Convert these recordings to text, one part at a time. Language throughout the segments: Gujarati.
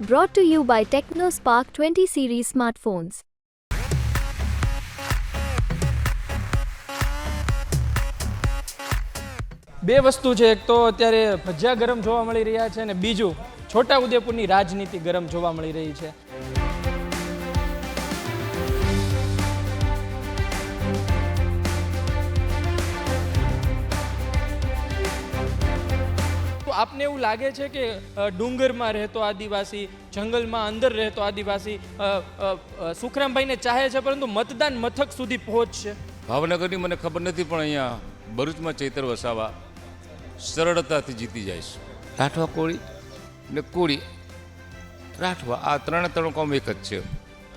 Brought to you by TechnoSpark 20 series smartphones. બે વસ્તુ છે એક તો અત્યારે ભજીયા ગરમ જોવા મળી રહ્યા છે અને બીજું છોટા ઉદેપુરની રાજનીતિ ગરમ જોવા મળી રહી છે આપને એવું લાગે છે કે ડુંગરમાં રહેતો આદિવાસી જંગલમાં અંદર રહેતો આદિવાસી સુખરામભાઈને ચાહે છે પરંતુ મતદાન મથક સુધી પહોંચશે ભાવનગરની મને ખબર નથી પણ અહીંયા ભરૂચમાં ચૈતર વસાવા સરળતાથી જીતી જાય છે. રાઠવા કોળી ને કોળી. રાઠવા આ ત્રણે ત્રણ કોમ એક જ છે.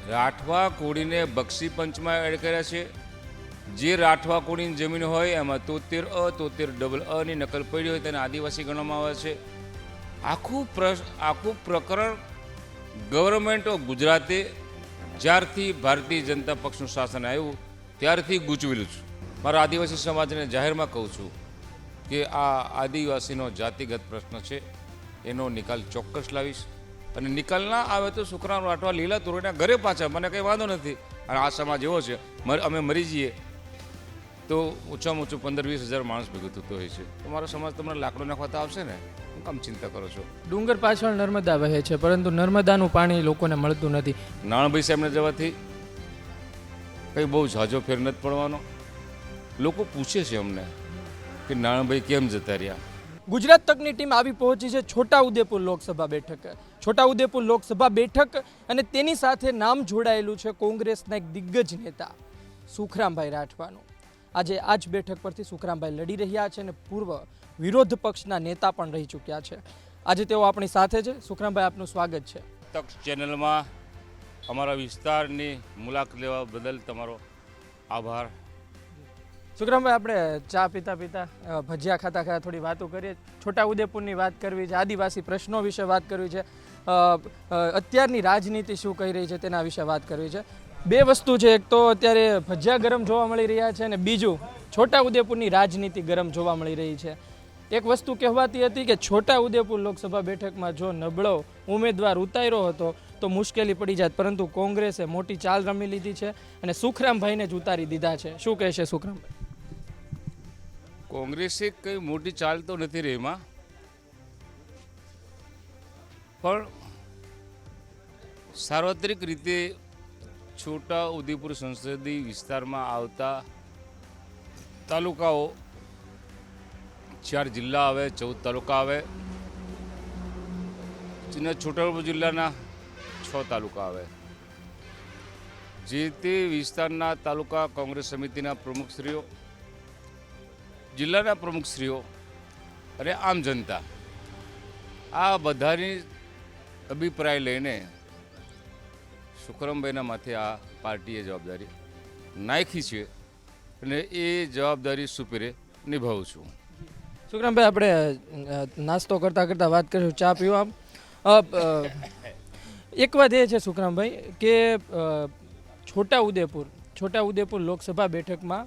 રાઠવા કોળીને બક્ષી પંચમાં એડ કર્યા છે. જે રાઠવા કોડીની જમીન હોય, એમાં તોતેર અ, તોતેર ડબલ અની નકલ પડી હોય તેને આદિવાસી ગણવામાં આવે છે. આખું આખું પ્રકરણ ગવર્મેન્ટ ઓફ ગુજરાતે જ્યારથી ભારતીય જનતા પક્ષનું શાસન આવ્યું, ત્યારથી ગૂંચવેલું છું. મારા આદિવાસી સમાજને જાહેરમાં કહું છું કે આ આદિવાસીનો જાતિગત પ્રશ્ન છે, એનો નિકાલ ચોક્કસ લાવીશ. અને નિકાલ ના આવે તો શુક્રામ રાઠવા લીલા તુરૈના ઘરે પાછા, મને કંઈ વાંધો નથી. અને આ સમાજ એવો છે અમે મરી જઈએ તો ઓછામાં ઓછું પંદર વીસ હજાર માણસ ભેગું થતો હોય છે. તો મારો સમાજ તમને લાકડો નાખવા તો આવશે ને? હું કામ ચિંતા કરો છો? ડુંગર પાછળ નર્મદા વહે છે પરંતુ નર્મદાનું પાણી લોકોને મળતું નથી. નાણભાઈ સાહેબને જવાથી કંઈ બહુ ઝાઝો ફેર નથી પડવાનો. લોકો પૂછે છે અમને કે નાણાભાઈ કેમ જતા રહ્યા? ગુજરાત તકની ટીમ આવી પહોંચી છે છોટા ઉદેપુર લોકસભા બેઠક. છોટા ઉદેપુર લોકસભા બેઠક અને તેની સાથે નામ જોડાયેલું છે કોંગ્રેસના એક દિગ્ગજ નેતા સુખરામભાઈ રાઠવાનું. આજે આ જ બેઠક પરથી સુખરામભાઈ લડી રહ્યા છે અને પૂર્વ વિરોધ પક્ષના નેતા પણ રહી ચૂક્યા છે. આજે તેઓ આપણી સાથે છે. સુખરામભાઈ આપનું સ્વાગત છે. તક્ષ ચેનલમાં અમારા વિસ્તારની મુલાકાત લેવા બદલ તમારો આભાર. સુખરામભાઈ આપણે ચા પીતા પીતા ભજીયા ખાતા ખાતા થોડી વાતો કરીએ. છોટા ઉદેપુરની વાત કરવી છે આદિવાસી પ્રશ્નો વિશે વાત કરવી છે. અત્યારની રાજનીતિ શું કહી રહી છે તેના વિશે વાત કરવી છે. બે વસ્તુ છે. એક તો અત્યારે ભજીયા ગરમ જોવા મળી રહ્યા છે અને બીજું છોટા ઉદેપુરની રાજનીતિ ગરમ જોવા મળી રહી છે. એક વસ્તુ કહેવાતી હતી કે છોટા ઉદેપુર લોકસભા બેઠકમાં જો નબળો ઉમેદવાર ઉતાર્યો હતો તો મુશ્કેલી પડી જાત, પરંતુ કોંગ્રેસે મોટી ચાલ રમી લીધી છે અને સુખરામભાઈને જ ઉતારી દીધા છે. શું કહેશે સુખરામભાઈ? કોંગ્રેસે કંઈ મોટી ચાલ તો નથી રહી એમાં. પણ સાર્વત્રિક રીતે છોટા ઉદેપુર સંસદીય વિસ્તારમાં આવતા તાલુકાઓ ચાર જિલ્લા આવે, ચૌદ તાલુકા આવે. જેના છોટાઉદેપુર જિલ્લાના છ તાલુકા આવે. જે તે વિસ્તારના તાલુકા કોંગ્રેસ સમિતિના પ્રમુખશ્રીઓ જિલ્લાના પ્રમુખશ્રીઓ અને આમ જનતા. આ બધાની અભિપ્રાય લઈને સુખરામભાઈના માથે આ પાર્ટીએ જવાબદારી નાખી છે અને એ જવાબદારી સુપીરે નિભાવું છું. સુખરામભાઈ, આપણે નાસ્તો કરતાં કરતાં વાત કરીશું, ચા પીવા. એક વાત એ છે સુખરામભાઈ, કે છોટા ઉદેપુર છોટા ઉદેપુર લોકસભા બેઠકમાં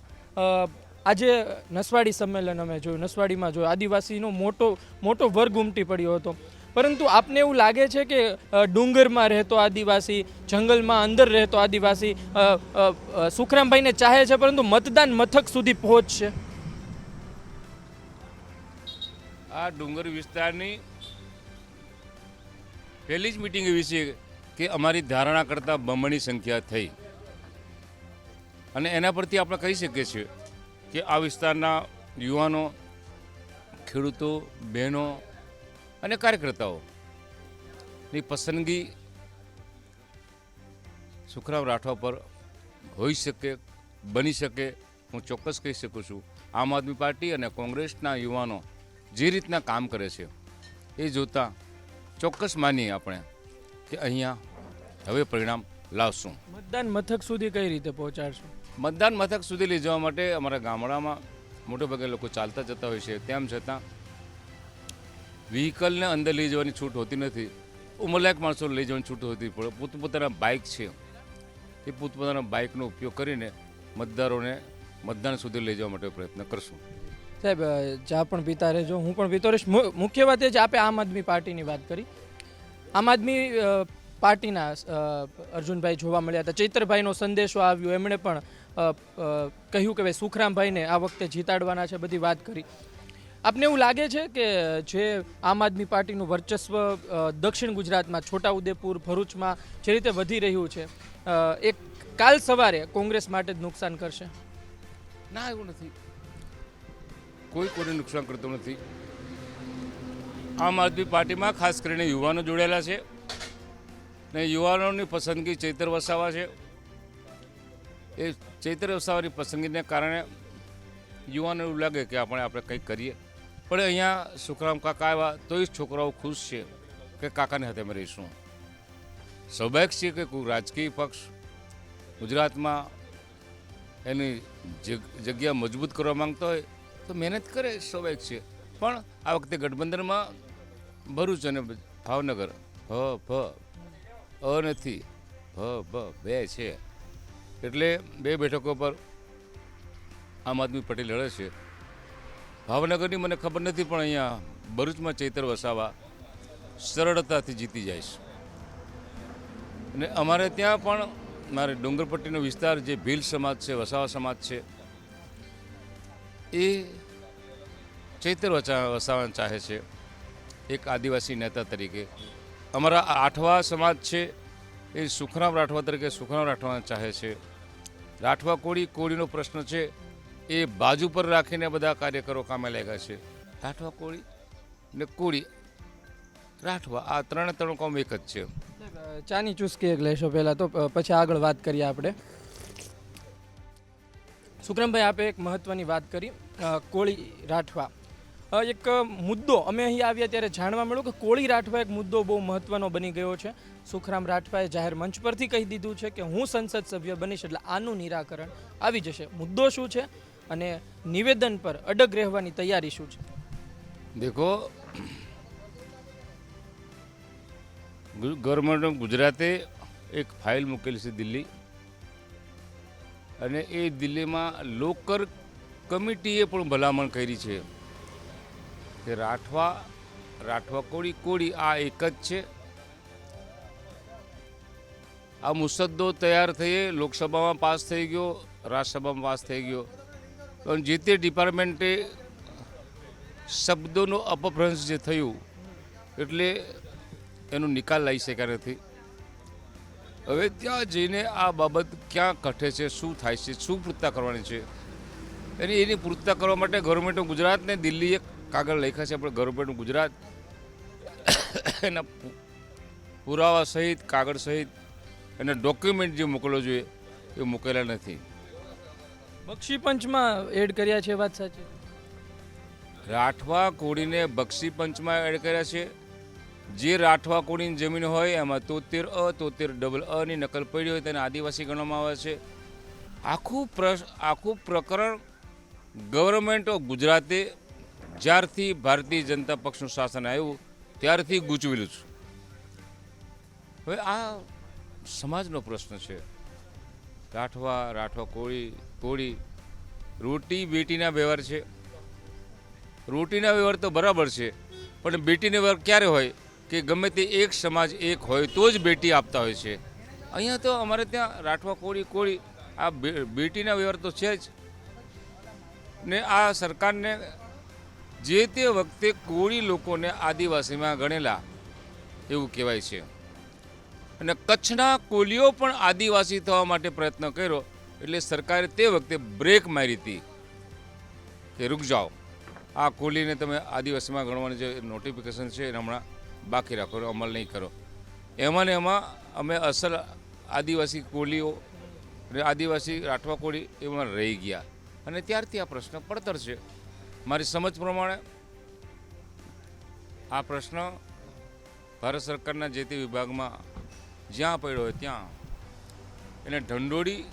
આજે નસવાડી સંમેલન અમે જોયું. નસવાડીમાં જોયું આદિવાસીનો મોટો મોટો વર્ગ ઉમટી પડ્યો હતો. પરંતુ આપને એવું લાગે છે કે ડુંગરમાં રહેતો આદિવાસી, જંગલમાં અંદર રહેતો આદિવાસી સુખરામભાઈને ચાહે છે પરંતુ મતદાન મથક સુધી પહોંચશે આ ડુંગર વિસ્તારની પહેલી જ મિટિંગ એવી છે કે અમારી ધારણા કરતાં બમણી સંખ્યા થઈ. અને એના પરથી આપણે કહી શકીએ છીએ કે આ વિસ્તારના યુવાનો, ખેડૂતો, બહેનો અને કાર્યકર્તાઓની પસંદગી સુખરામ રાઠવા પર હોઈ શકે બની શકે હું ચોક્કસ કહી શકું છું. આમ આદમી પાર્ટી અને કોંગ્રેસના યુવાનો જે રીતના કામ કરે છે એ જોતાં ચોક્કસ માનીએ આપણે કે અહીંયા હવે પરિણામ લાવશું. મતદાન મથક સુધી કઈ રીતે પહોંચાડશું? મતદાન મથક સુધી લઈ જવા માટે અમારા ગામડામાં મોટેભાગે લોકો ચાલતા જતા હોય છે. તેમ છતાં વ્હીકલને અંદર લઈ જવાની છૂટ હોતી નથી. ઉંમરલાયક માણસો લઈ જવાની છૂટ હોતી, પણ પોતપોતાના બાઇક છે. એ પોતપોતાના બાઇકનો ઉપયોગ કરીને મતદારોને મતદાન સુધી લઈ જવા માટે પ્રયત્ન કરશું. સાહેબ જ્યાં પણ પીતા રહેજો. હું પણ પીતો રહીશ. મુખ્ય વાત એ છે, આપે આમ આદમી પાર્ટીની વાત કરી. આમ આદમી પાર્ટીના અર્જુનભાઈ જોવા મળ્યા હતા. ચૈત્રભાઈનો સંદેશો આવ્યો. એમણે પણ કહ્યું કે ભાઈ, સુખરામભાઈને આ વખતે જીતાડવાના છે, બધી વાત કરી. આપને એવું લાગે છે કે જે આમ આદમી પાર્ટીનું વર્ચસ્વ દક્ષિણ ગુજરાતમાં છોટાઉદેપુર ભરૂચમાં જે રીતે વધી રહ્યું છે એક કાલ સવારે કોંગ્રેસ માટે જ નુકસાન કરશે? ના, એવું નથી. કોઈ કોઈને નુકસાન કરતું નથી. આમ આદમી પાર્ટીમાં ખાસ કરીને યુવાનો જોડાયેલા છે ને યુવાનોની પસંદગી ચૈતર વસાવા છે. એ ચૈતર વસાવાની પસંદગીને કારણે યુવાનો એવું લાગે કે આપણે આપણે કંઈક કરીએ. પણ અહીંયા સુખરામ કાકા આવ્યા તોય છોકરાઓ ખુશ છે કે કાકાને હાથે અમે રહીશું. સ્વાભાવિક છે કે કોઈ રાજકીય પક્ષ ગુજરાતમાં એની જગ- જગ્યા મજબૂત કરવા માંગતો હોય તો મહેનત કરે સ્વાભાવિક છે. પણ આ વખતે ગઠબંધનમાં ભરૂચ અને ભાવનગર હ ભ, અ નથી. ભ ભ બે છે. એટલે બે બેઠકો પર આમ આદમી પટેલ લડે છે. ભાવનગરની મને ખબર નથી, પણ અહીંયા ભરૂચમાં ચૈતર વસાવા સરળતાથી જીતી જાય છે. અને અમારે ત્યાં પણ મારે ડુંગરપટ્ટીનો વિસ્તાર, જે ભીલ સમાજ છે, વસાવા સમાજ છે, એ ચૈતર વસાવા ચાહે છે, એક આદિવાસી નેતા તરીકે. અમારા આઠવા સમાજ છે, એ સુખરામ રાઠવા તરીકે સુખરામ રાઠવા ચાહે છે. રાઠવા કોળી, કોળીનો પ્રશ્ન છે એ બાજુ પર રાખીને બધા કાર્યકરો કામે લાગ્યા છે. રાઠવા કોળી ને કોળી. રાઠવા, આ ત્રણે ત્રણ કોમ એક જ છે. ચાની ચુસ્કી એક લેશો પહેલાં તો પછી આગળ વાત કરીએ આપણે. સુક્રમભાઈ આપે એક મહત્વની વાત કરી કોળી રાઠવા. એક મુદ્દો અમે અહીં આવ્યા ત્યારે જાણવા મળ્યું કે કોળી રાઠવા એક મુદ્દો બહુ મહત્વનો બની ગયો છે. સુખરામ રાઠવાએ જાહેર મંચ પરથી કહી દીધું છે કે હું સંસદ સભ્ય બનીશ એટલે આનું નિરાકરણ આવી જશે. મુદ્દો શું છે? અને નિવેદન પર અડગ રહેવાની તૈયારી શું છે? દેખો ગવર્મેન્ટ ઓફ ગુજરાતે એક ફાઇલ મૂકેલી છે દિલ્હી. અને એ દિલ્હીમાં લોકર કમિટીએ પણ ભલામણ કરી છે કે રાઠવા રાઠવા કોળી કોળી આ એક જ છે. આ મુસદ્દો તૈયાર થઈએ લોકસભામાં પાસ થઈ ગયો, રાજ્યસભામાં પાસ થઈ ગયો. પણ જે તે ડિપાર્ટમેન્ટે શબ્દોનો અપભ્રંશ જે થયું, એટલે એનો નિકાલ લાવી શક્યા નથી. હવે ત્યાં જઈને આ બાબત ક્યાં કઠે છે, શું થાય છે, શું પૂરતા કરવાની છે? એની એની પૂરતા કરવા માટે ગવર્મેન્ટ ઓફ ગુજરાતને દિલ્હીએ કાગળ લખ્યા છે આપણે ગવર્મેન્ટ ઓફ ગુજરાત એના પુરાવા સહિત, કાગળ સહિત એના ડોક્યુમેન્ટ જે મોકલવો જોઈએ, એ મોકલ્યા નથી. બક્ષી પંચમાં એડ કર્યા છે, વાત સાચી. રાઠવા કોળીને બક્ષી પંચમાં એડ કર્યા છે. જે રાઠવા કોળીની જમીન હોય, એમાં તોતેર અ, તોતેર ડબલ અની નકલ પડી હોય તેને આદિવાસી ગણવામાં આવે છે. આખું આખું પ્રકરણ ગવર્મેન્ટ ઓફ ગુજરાતે જ્યારથી ભારતીય જનતા પક્ષનું શાસન આવ્યું, ત્યારથી ગૂંચવેલું છું. હવે આ સમાજનો પ્રશ્ન છે. રાઠવા રાઠવા કોળી કોળી. રોટી બેટીના વ્યવહાર છે. રોટીના વ્યવહાર તો બરાબર છે, પણ બેટીનો વ્યવહાર ક્યારે હોય કે ગમે તે એક સમાજ એક હોય તો જ બેટી આપતા હોય છે. અહીંયા તો અમારે ત્યાં રાઠવા, કોળી કોળી, આ બેટીના વ્યવહાર તો છે જ. ને આ સરકારને જે તે વખતે કોળી લોકોને આદિવાસીમાં ગણેલા, એવું કહેવાય છે. અને કચ્છના કોલીઓ પણ આદિવાસી થવા માટે પ્રયત્ન કર્યો એટલે સરકારે તે વખતે બ્રેક મારી હતી કે રૂક જાઓ. આ કોલીને તમે આદિવાસીમાં ગણવાની જે નોટિફિકેશન છે એને હમણાં બાકી રાખો અમલ નહીં કરો. એમાં ને એમાં અમે અસલ આદિવાસી કોલીઓ આદિવાસી રાઠવા કોળી એમાં રહી ગયા. અને ત્યારથી આ પ્રશ્ન પડતર છે. મારી સમજ પ્રમાણે આ પ્રશ્ન ભારત સરકારના જે તે વિભાગમાં જ્યાં પડ્યો હોય ત્યાં. એને ઢંઢોળી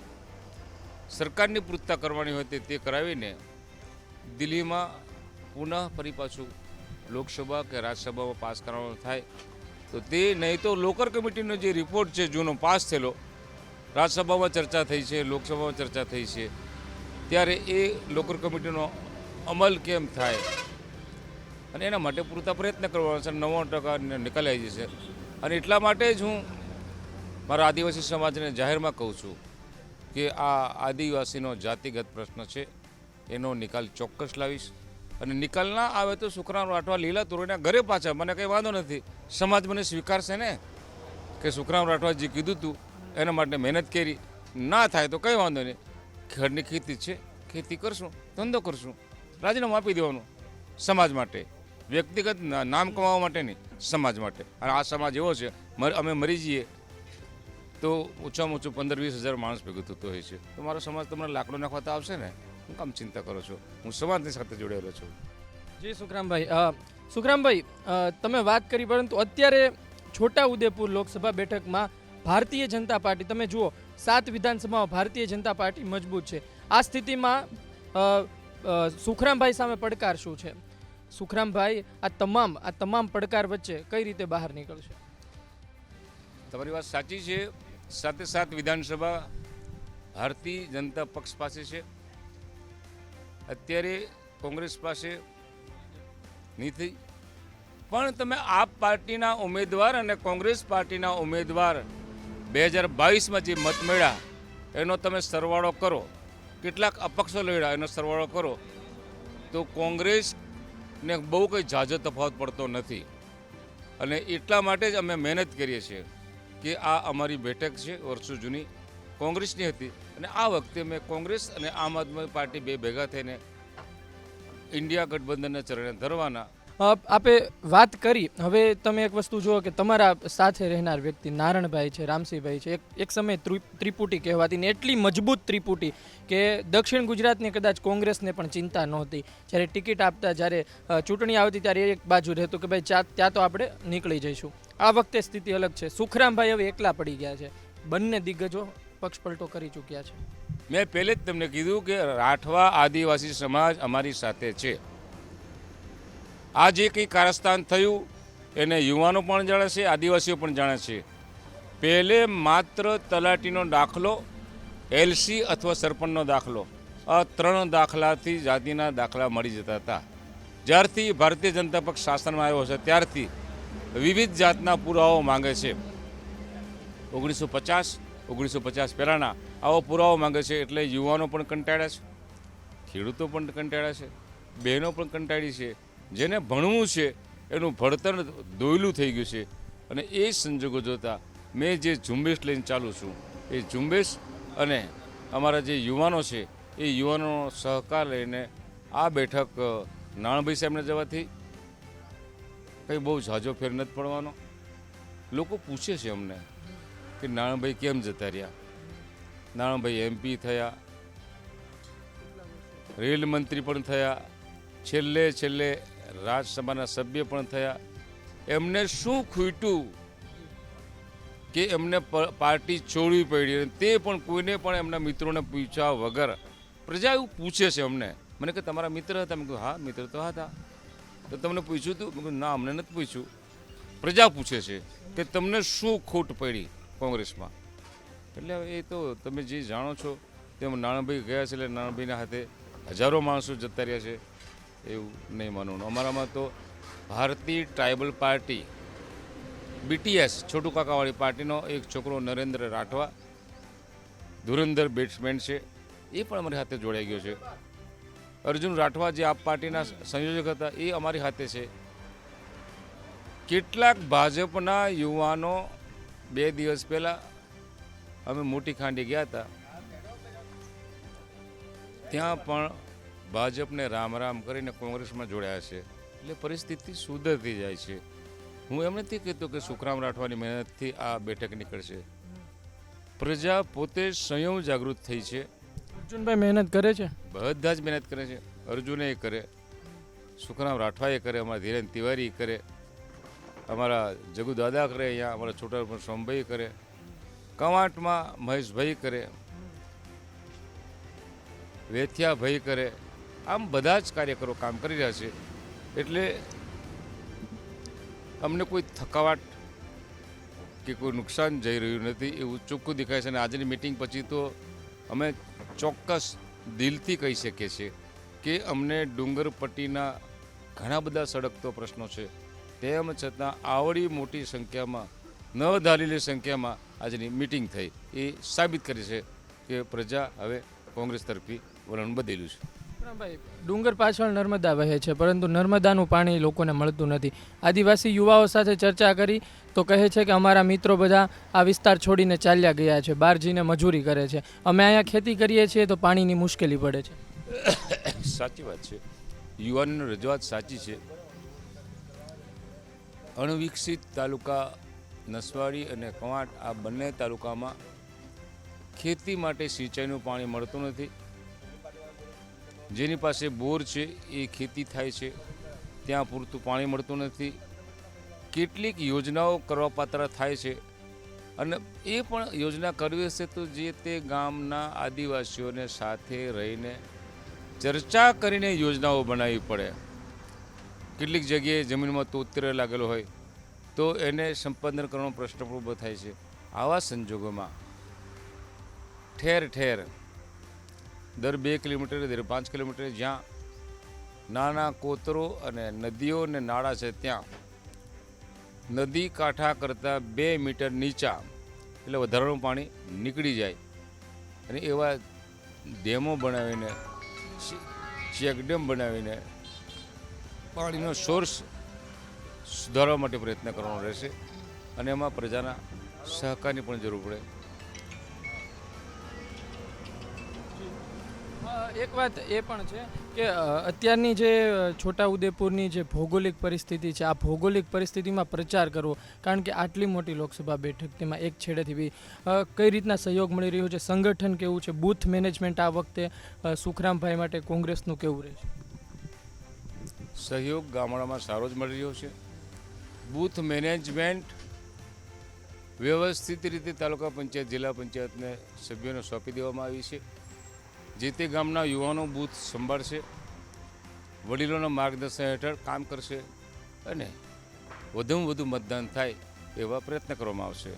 સરકારની પૂરતા કરવાની હોય તે તે કરાવીને દિલ્હીમાં પુનઃ ફરી પાછું લોકસભા કે રાજ્યસભામાં પાસ કરવાનું થાય. તો તે નહીં તો લોકર કમિટીનો જે રિપોર્ટ છે, જૂનો પાસ થયેલો, રાજ્યસભામાં ચર્ચા થઈ છે, લોકસભામાં ચર્ચા થઈ છે, ત્યારે એ લોકર કમિટીનો અમલ કેમ થાય? અને એના માટે પૂરતા પ્રયત્ન કરવાના છે, નવ્વાણું ટકા નિકાલ આવી જશે. અને એટલા માટે જ હું મારા આદિવાસી સમાજને જાહેરમાં કહું છું કે આ આદિવાસીનો જાતિગત પ્રશ્ન છે, એનો નિકાલ ચોક્કસ લાવીશ. અને નિકાલ ના આવે તો સુખરામ રાઠવા, લીલા તોરણના ઘરે પાછા, મને કંઈ વાંધો નથી. સમાજ મને સ્વીકારશે ને? કે સુખરામ રાઠવા જે કીધું હતું એના માટે મહેનત કરી. ના થાય તો કંઈ વાંધો નહીં. ઘરની ખેતી છે, ખેતી કરશું, ધંધો કરશું. રાજીનામું આપી દેવાનું સમાજ માટે. વ્યક્તિગત નામ કમાવા માટે નહીં, સમાજ માટે. અને આ સમાજ એવો છે અમે મરી જઈએ તો ઓછામાં ઓછું પંદર વીસ હજાર માણસ ભેગું થતું હોય છે. તો મારો સમાજ તમને લાકડું નાખવા તો આવશે ને? હું કામ ચિંતા કરો છો? હું સમાજની સાથે જોડાયેલો છું. જી સુખરામભાઈ સુખરામભાઈ તમે વાત કરી પરંતુ અત્યારે છોટા ઉદેપુર લોકસભા બેઠકમાં ભારતીય જનતા પાર્ટી તમે જુઓ સાત વિધાનસભામાં ભારતીય જનતા પાર્ટી મજબૂત છે. આ સ્થિતિમાં સુખરામભાઈ સામે પડકાર શું છે? સુખરામભાઈ આ તમામ આ તમામ પડકાર વચ્ચે કઈ રીતે બહાર નીકળશે? તમારી વાત સાચી છે. સાથે સાત વિધાનસભા ભારતીય જનતા પક્ષ પાસે છે. અત્યારે કોંગ્રેસ પાસે નથી. પણ તમે આપ પાર્ટીના ઉમેદવાર અને કોંગ્રેસ પાર્ટીના ઉમેદવાર બે હજાર બાવીસમાં જે મત મળ્યા, એનો તમે સરવાળો કરો. કેટલાક અપક્ષો લડ્યા, એનો સરવાળો કરો. તો કોંગ્રેસને બહુ કંઈ ઝાઝો તફાવત પડતો નથી. અને એટલા માટે જ અમે મહેનત કરીએ છીએ. કે આ અમારી બેઠક છે વર્ષો જૂની. કોંગ્રેસની હતી અને આ વખતે મેં કોંગ્રેસ અને આમ આદમી પાર્ટી બે ભેગા થઈને ઇન્ડિયા ગઠબંધનના ચરણે ધરવાના. આપે વાત કરી. હવે તમે એક વસ્તુ જુઓ કે તમારા સાથે રહેનાર વ્યક્તિ નારણભાઈ છે, રામસિંહભાઈ છે. એક એક સમયે ત્રિ- ત્રિપુટી કહેવાતી ને એટલી મજબૂત ત્રિપુટી કે દક્ષિણ ગુજરાતની કદાચ કોંગ્રેસને પણ ચિંતા નહોતી. જ્યારે ટિકિટ આપતા જ્યારે ચૂંટણી આવતી ત્યારે એક બાજુ રહેતું કે ભાઈ ત્યાં તો આપણે નીકળી જઈશું. આ વખતે સ્થિતિ અલગ છે. સુખરામભાઈ હવે એકલા પડી ગયા છે. બંને દિગ્ગજો પક્ષ પલટો કરી ચૂક્યા છે. મેં પહેલે જ તમને કીધું કે રાઠવા આદિવાસી સમાજ અમારી સાથે છે. આ જે કંઈ કારસ્તાન થયું, એને યુવાનો પણ જાણે છે, આદિવાસીઓ પણ જાણે છે. પહેલે માત્ર તલાટીનો દાખલો, એલસી અથવા સરપંચનો દાખલો. આ ત્રણ દાખલાથી જાતિના દાખલા મળી જતા હતા. જ્યારથી ભારતીય જનતા પક્ષ શાસનમાં આવ્યો છે, ત્યારથી વિવિધ જાતના પુરાવાઓ માંગે છે. ઓગણીસો પચાસ ઓગણીસો પચાસ પહેલાંના આવો પુરાવો માંગે છે એટલે યુવાનો પણ કંટાળ્યા છે, ખેડૂતો પણ કંટાળ્યા છે, બહેનો પણ કંટાળી છે. જેને ભણવું છે એનું ભણતર દોયલું થઈ ગયું છે. અને એ સંજોગો જોતાં મેં જે ઝુંબેશ લઈને ચાલું છું, એ ઝુંબેશ અને અમારા જે યુવાનો છે, એ યુવાનોનો સહકાર લઈને આ બેઠક નાણભાઈ સાહેબને જવાથી કંઈ બહુ ઝાઝો ફેર નથી પડવાનો. લોકો પૂછે છે અમને કે નાણાભાઈ કેમ જતા રહ્યા? નાણાભાઈ એમપી થયા. રેલ મંત્રી પણ થયા. છેલ્લે છેલ્લે રાજ્યસભાના સભ્ય પણ થયા. એમને શું ખૂટ્યું કે એમને પાર્ટી છોડવી પડી અને તે પણ કોઈને પણ એમના મિત્રોને પૂછ્યા વગર. પ્રજા એવું પૂછે છે અમને. મને કે તમારા મિત્ર હતા. મેં કહ્યું હા, મિત્ર તો હતા. તો તમને પૂછ્યું હતું ના, અમને નથી પૂછ્યું. પ્રજા પૂછે છે કે તમને શું ખોટ પડી કોંગ્રેસમાં? એટલે એ તો તમે જે જાણો છો તેમ નાણાભાઈ ગયા છે એટલે નાણાભાઈના હાથે હજારો માણસો જતા રહ્યા છે, એવું નહીં માનવાનું. અમારામાં તો Bharatiya tribal party BTS Chhotu કાકાવાળી પાર્ટીનો એક છોકરો નરેન્દ્ર રાઠવા, ધુરંધર બેટ્સમેન છે, એ પણ અમારી હાથે જોડાઈ ગયો છે. અર્જુન રાઠવા જે આપ પાર્ટીના સંયોજક હતા, એ અમારી હાથે છે. કેટલાક ભાજપના યુવાનો બે દિવસ પહેલાં અમે મોટી ખાંડી ગયા હતા. ત્યાં પણ ભાજપને રામ રામ કરીને કોંગ્રેસમાં જોડાયા છે. એટલે પરિસ્થિતિ સુધરતી જાય છે. હું એમ નથી કહેતો કે સુખરામ રાઠવાની મહેનતથી આ બેઠક નીકળશે. પ્રજા પોતે સ્વયં જાગૃત થઈ છે. અર્જુનભાઈ મહેનત કરે છે? બધા જ મહેનત કરે છે. અર્જુને કરે. સુખરામ રાઠવાએ કરે, અમારા ધીરેન તિવારી કરે. અમારા જગુ દાદા કરે અહીંયા, અમારા છોટા પણ સોમભાઈ કરે. કવાંટમાં મહેશભાઈ કરે. વેથિયાભાઈ કરે. આમ બધા જ કાર્યકરો કામ કરી રહ્યા છે. એટલે અમને કોઈ થકાવટ કે કોઈ નુકસાન જઈ રહ્યું નથી, એવું ચોખ્ખું દેખાય છે. અને આજની મિટિંગ પછી તો અમે ચોક્કસ દિલથી કહી શકીએ છીએ કે અમને ડુંગરપટ્ટીના ઘણા બધા સડકતો પ્રશ્નો છે. તેમ છતાં આવડી મોટી સંખ્યામાં ન ધારેલી સંખ્યામાં આજની મિટિંગ થઈ. એ સાબિત કરી છે કે પ્રજા હવે કોંગ્રેસ તરફી વલણ બદલ્યું છે. વિક્રમભાઈ ડુંગર પાછળ નર્મદા વહે છે, પરંતુ નર્મદાનું પાણી લોકોને મળતું નથી. આદિવાસી યુવાઓ સાથે ચર્ચા કરી તો કહે છે કે અમારા મિત્રો બધા આ વિસ્તાર છોડીને ચાલ્યા ગયા છે બહાર જઈને મજૂરી કરે છે. અમે અહીંયા ખેતી કરીએ છીએ તો પાણીની મુશ્કેલી પડે છે. સાચી વાત છે. યુવાનની રજૂઆત સાચી છે. અણવિકસિત તાલુકા નસવાડી અને કવાંટ આ બંને તાલુકામાં ખેતી માટે સિંચાઈનું પાણી મળતું નથી. જેની પાસે બોર છે, એ ખેતી થાય છે. ત્યાં પૂરતું પાણી મળતું નથી. કેટલીક યોજનાઓ કરવા પાત્ર થાય છે. અને એ પણ યોજના કરવી હશે તો જે તે ગામના આદિવાસીઓને સાથે રહીને ચર્ચા કરીને યોજનાઓ બનાવવી પડે. કેટલીક જગ્યાએ જમીનમાં તોતરે લાગેલો હોય તો એને સંપાદન કરવાનો પ્રશ્ન ઊભો થાય છે. આવા સંજોગોમાં ઠેર ઠેર દર બે કિલોમીટર, દર પાંચ કિલોમીટરે જ્યાં નાના કોતરો અને નદીઓ અને નાળા છે ત્યાં નદી કાંઠા કરતાં બે મીટર નીચા એટલે વધારાનું પાણી નીકળી જાય. અને એવા ડેમો બનાવીને ચેકડેમ બનાવીને પાણીનો સોર્સ સુધારવા માટે પ્રયત્ન કરવાનો રહેશે અને એમાં પ્રજાના સહકારની પણ જરૂર પડે. એક વાત એ પણ છે કે અત્યારની જે છોટા છોટાઉદેપુરની જે ભૌગોલિક પરિસ્થિતિ છે, આ ભૌગોલિક પરિસ્થિતિમાં પ્રચાર કરવો, કારણ કે આટલી મોટી લોકસભા બેઠક, તેમાં એક છેડેથી બી કઈ રીતના સહયોગ મળી રહ્યો છે, સંગઠન કેવું છે, બૂથ મેનેજમેન્ટ આ વખતે સુખરામભાઈ માટે કોંગ્રેસનું કેવું રહેશે સહયોગ ગામડામાં સારો જ મળી રહ્યો છે. બૂથ મેનેજમેન્ટ વ્યવસ્થિત રીતે તાલુકા પંચાયત, જિલ્લા પંચાયતને સભ્યોને સોંપી દેવામાં આવી છે. જે તે ગામના યુવાનો બૂથ સંભાળશે વડીલોના માર્ગદર્શન હેઠળ કામ કરશે અને વધુમાં વધુ મતદાન થાય એવા પ્રયત્ન કરવામાં આવશે.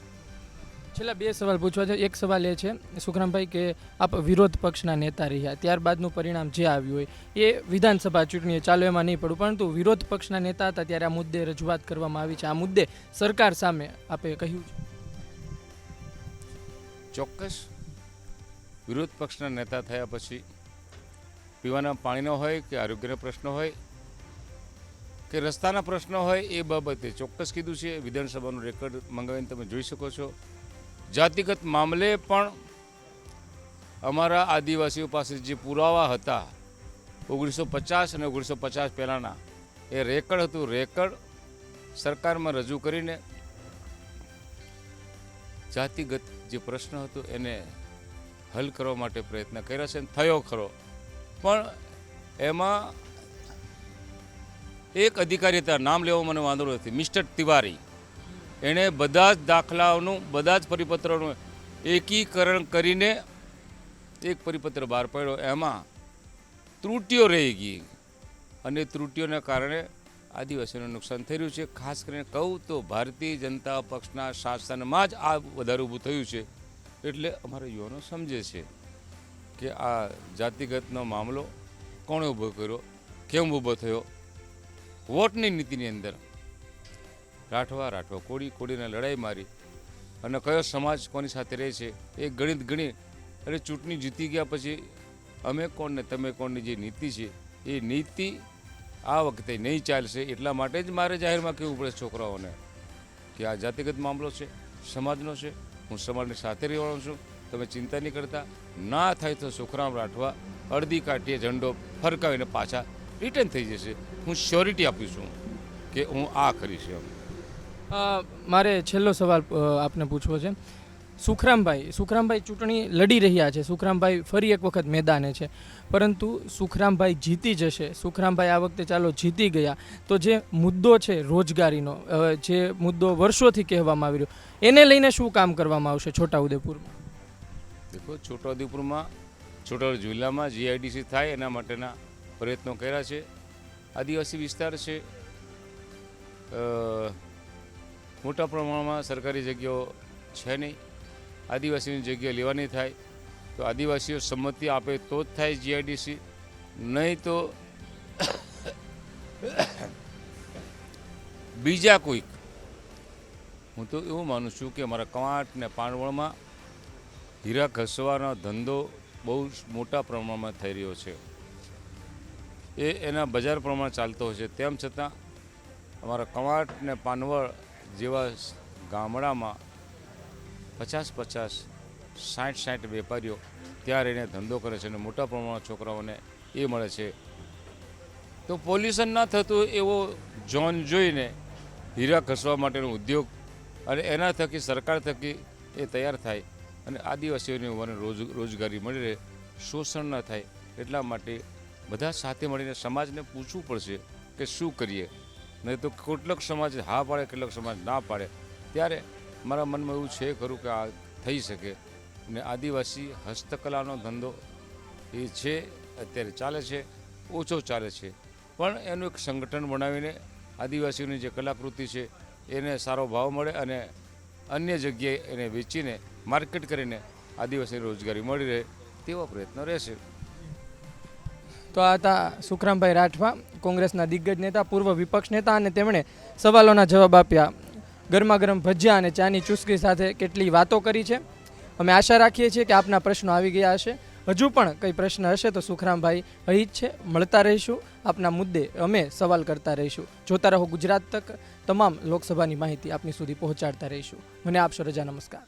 છેલ્લા બે સવાલ પૂછવા છે. એક સવાલ એ છે સુખરામભાઈ કે આપ વિરોધ પક્ષના નેતા રહ્યા ત્યારબાદનું પરિણામ જે આવ્યું હોય એ વિધાનસભા ચૂંટણીએ ચાલો એમાં નહીં પડું પરંતુ વિરોધ પક્ષના નેતા હતા ત્યારે આ મુદ્દે રજૂઆત કરવામાં આવી છે. આ મુદ્દે સરકાર સામે આપે કહ્યું છે. ચોક્કસ. વિરોધ પક્ષના નેતા થયા પછી પીવાના પાણીનો હોય કે આરોગ્યનો પ્રશ્ન હોય કે રસ્તાના પ્રશ્નો હોય એ બાબતે ચોક્કસ કીધું છે. વિધાનસભાનું રેકોર્ડ મંગાવીને તમે જોઈ શકો છો. જાતિગત મામલે પણ અમારા આદિવાસીઓ પાસે જે પુરાવા હતા, ઓગણીસો પચાસ અને ઓગણીસો પચાસ પહેલાંના, એ રેકર્ડ હતું. રેકર્ડ સરકારમાં રજૂ કરીને જાતિગત જે પ્રશ્ન હતો એને હલ કરવા માટે પ્રયત્ન કર્યા છે થયો ખરો. પણ એમાં એક અધિકારી હતા, નામ લેવો મને વાંધો નથી, મિસ્ટર તિવારી. એણે બધા જ દાખલાઓનું, બધા જ પરિપત્રોનું એકીકરણ કરીને એક પરિપત્ર બહાર પાડ્યો. એમાં ત્રુટીઓ રહી ગઈ અને ત્રુટીઓના કારણે આદિવાસીઓને નુકસાન થઈ રહ્યું છે. ખાસ કરીને કહું તો ભારતીય જનતા પક્ષના શાસનમાં જ આ વધારે ઊભું થયું છે. એટલે અમારા યુવાનો સમજે છે કે આ જાતિગતનો મામલો કોણે ઊભો કર્યો, કેમ ઊભો થયો? વોટની નીતિની અંદર રાઠવા રાઠવા કોડી કોડીને લડાઈ મારી અને કયો સમાજ કોની સાથે રહે છે એ ગણિત ગણી અને ચૂંટણી જીતી ગયા પછી અમે કોણ ને તમે કોણની જે નીતિ છે એ નીતિ આ વખતે નહીં ચાલશે એટલા માટે જ મારે જાહેરમાં કહેવું પડે છોકરાઓને કે આ જાતિગત મામલો છે, સમાજનો છે હું સમાજની સાથે રહેવાનો છું. તમે ચિંતા નહીં કરતા. ના થાય તો સુખરામ રાઠવા, અડધી કાઠીએ ઝંડો ફરકાવીને પાછા રિટર્ન થઈ જશે. હું શ્યોરિટી આપું છું કે હું આ કરીશ એમ મારે છેલ્લો સવાલ આપને પૂછવો છે. સુખરામભાઈ સુખરામભાઈ ચૂંટણી લડી રહ્યા છે. સુખરામભાઈ ફરી એક વખત મેદાને છે. પરંતુ સુખરામભાઈ જીતી જશે. સુખરામભાઈ આ વખતે ચાલો જીતી ગયા. તો જે મુદ્દો છે રોજગારીનો જે મુદ્દો વર્ષોથી કહેવામાં આવી રહ્યો એને લઈને શું કામ કરવામાં આવશે છોટાઉદેપુરમાં? દેખો, છોટાઉદેપુરમાં છોટાઉદ જિલ્લામાં જીઆઈડીસી થાય એના માટેના પ્રયત્નો કર્યા છે. આદિવાસી વિસ્તાર છે. મોટા પ્રમાણમાં સરકારી જગ્યાઓ છે નહીં. આદિવાસીની જગ્યા લેવાની થાય. તો આદિવાસીઓ સંમતિ આપે તો જ થાય જીઆઈડીસી. નહીં તો બીજા કોઈક હું તો એવું માનું છું કે અમારા કવાંટ ને પાણવણમાં હીરા ઘસવાનો ધંધો બહુ મોટા પ્રમાણમાં થઈ રહ્યો છે. એ એના બજાર પ્રમાણે ચાલતો હોય છે. તેમ છતાં અમારા કવાંટ ને પાનવળ જેવા ગામડામાં પચાસ પચાસ, સાઠ સાઠ વેપારીઓ ત્યાં રહીને ધંધો કરે છે અને મોટા પ્રમાણમાં છોકરાઓને એ મળે છે. તો પોલ્યુશન ના થતું એવો ઝોન જોઈને હીરા ઘસવા માટેનો ઉદ્યોગ અને એના થકી સરકાર થકી એ તૈયાર થાય અને આદિવાસીઓને મને રોજ રોજગારી મળી રહે, શોષણ ન થાય એટલા માટે બધા સાથે મળીને સમાજને પૂછવું પડશે કે શું કરીએ? નહીં તો કેટલોક સમાજ હા પાડે, કેટલોક સમાજ ના પાડે. ત્યારે મારા મનમાં એવું છે ખરું કે આ થઈ શકે અને આદિવાસી હસ્તકલાનો ધંધો એ છે, અત્યારે ચાલે છે, ઓછો ચાલે છે. પણ એનું એક સંગઠન બનાવીને આદિવાસીઓની જે કલાકૃતિ છે એને સારો ભાવ મળે અને અન્ય જગ્યાએ એને વેચીને માર્કેટ કરીને આદિવાસીને રોજગારી મળી રહે તેવો પ્રયત્ન રહેશે. તો આ હતા સુખરામભાઈ રાઠવા, કોંગ્રેસના દિગ્ગજ નેતા, પૂર્વ વિપક્ષ નેતા અને તેમણે સવાલોના જવાબ આપ્યા. ગરમા ગરમ ભજીયા અને ચાની ચુસ્કી સાથે કેટલી વાતો કરી છે? અમે આશા રાખીએ છીએ કે આપના પ્રશ્નો આવી ગયા હશે. હજુ પણ કંઈ પ્રશ્ન હશે તો સુખરામભાઈ અહીં જ છે. મળતા રહીશું. આપના મુદ્દે અમે સવાલ કરતા રહીશું. જોતા રહો ગુજરાત તક. તમામ લોકસભાની માહિતી આપની સુધી પહોંચાડતા રહીશું. મને આપશો રજા નમસ્કાર.